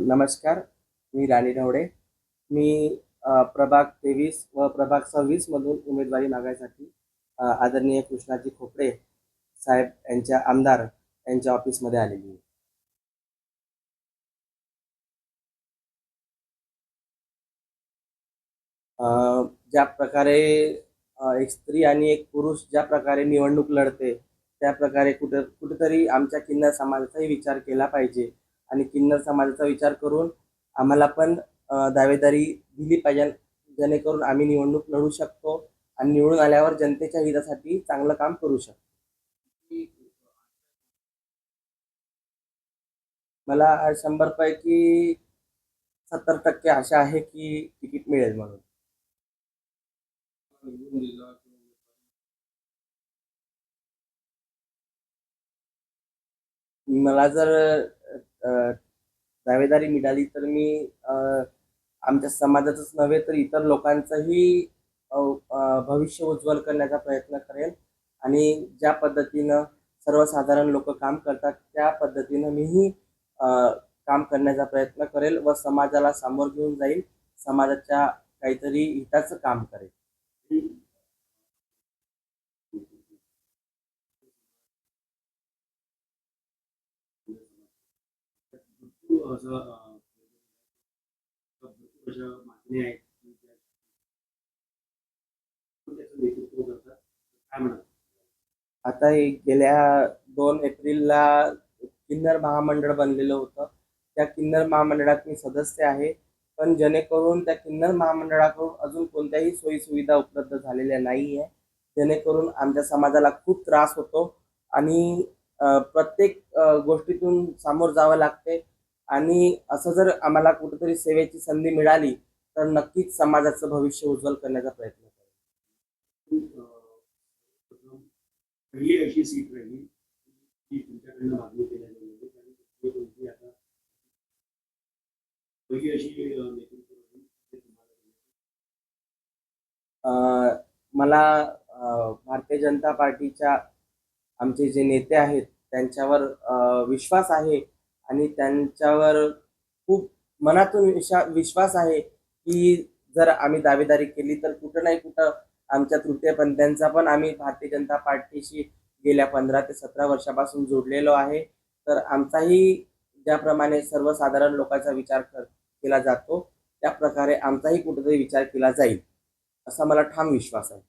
नमस्कार मी राणी ढवडे मी प्रभाग तेवीस व प्रभाग सव्वीस मधून उमेदवारी मागायसाठी आदरणीय कृष्णाजी खोपडे साहेब यांच्या आमदार यांच्या ऑफिसमध्ये आलेली आहे. ज्या प्रकारे एक स्त्री आणि एक पुरुष ज्या प्रकारे निवडणूक लढते त्या प्रकारे कुठं कुठेतरी आमच्या किन्नर समाजाचाही विचार केला पाहिजे. आणि किन्नर समाजाचा विचार करून आम्हाला पण दावेदारी दिली पाहिजे. जेणेकरून आम्ही निवडणूक लढू शकतो आणि निवडून आल्यावर जनतेच्या हितासाठी चांगलं काम करू शकतो. मला शंभर पैकी सत्तर टक्के आशा आहे की तिकीट मिळेल म्हणून. मला जर दावेदारी मिळाली तर मी आमच्या समाजाचंच नव्हे तर इतर लोकांचंही भविष्य उज्ज्वल करण्याचा प्रयत्न करेन. आणि ज्या पद्धतीनं सर्वसाधारण लोक काम करतात त्या पद्धतीनं मीही काम करण्याचा प्रयत्न करेल व समाजाला सामोर घेऊन जाईल समाजाच्या काहीतरी हिताचं काम करेल. भरपूर असं भरपूर अशा मागण्या आहेत नेतृत्व करतात काय म्हणतात आता हे गेल्या दोन एप्रिलला किन्नर महामंडळ बनलेलं होतं. त्या किन्नर महामंडळात मी सदस्य आहे. पण जेणेकरून त्या किन्नर महामंडळाकडून अजून कोणत्याही सोयीसुविधा उपलब्ध झालेल्या नाही आहे जेणेकरून आमच्या समाजाला खूप त्रास होतो. आणि प्रत्येक गोष्टीतून सामोर जावं लागते. आणि असं जर आम्हाला कुठेतरी सेवेची संधी मिळाली तर नक्कीच समाजाचं भविष्य उज्ज्वल करण्याचा प्रयत्न पहिली अशी सीट राहिली मला भारतीय जनता पार्टीच्या आमचे जे नेते आहेत त्यांच्यावर विश्वास आहे आणि त्यांच्यावर खूप मनातून विशा विश्वास आहे की जर आम्ही दावेदारी केली तर कुठं नाही कुठं आमच्या तृतीयपंथ्यांचा पण आम्ही भारतीय जनता पार्टीशी गेल्या पंधरा ते सतरा वर्षापासून जोडलेलो आहे. तर आमचाही ज्याप्रमाणे सर्वसाधारण लोकांचा विचार कर केला जातो त्या प्रकारे आमचाही कुठेतरी विचार केला जाईल. असा मला ठाम विश्वास आहे.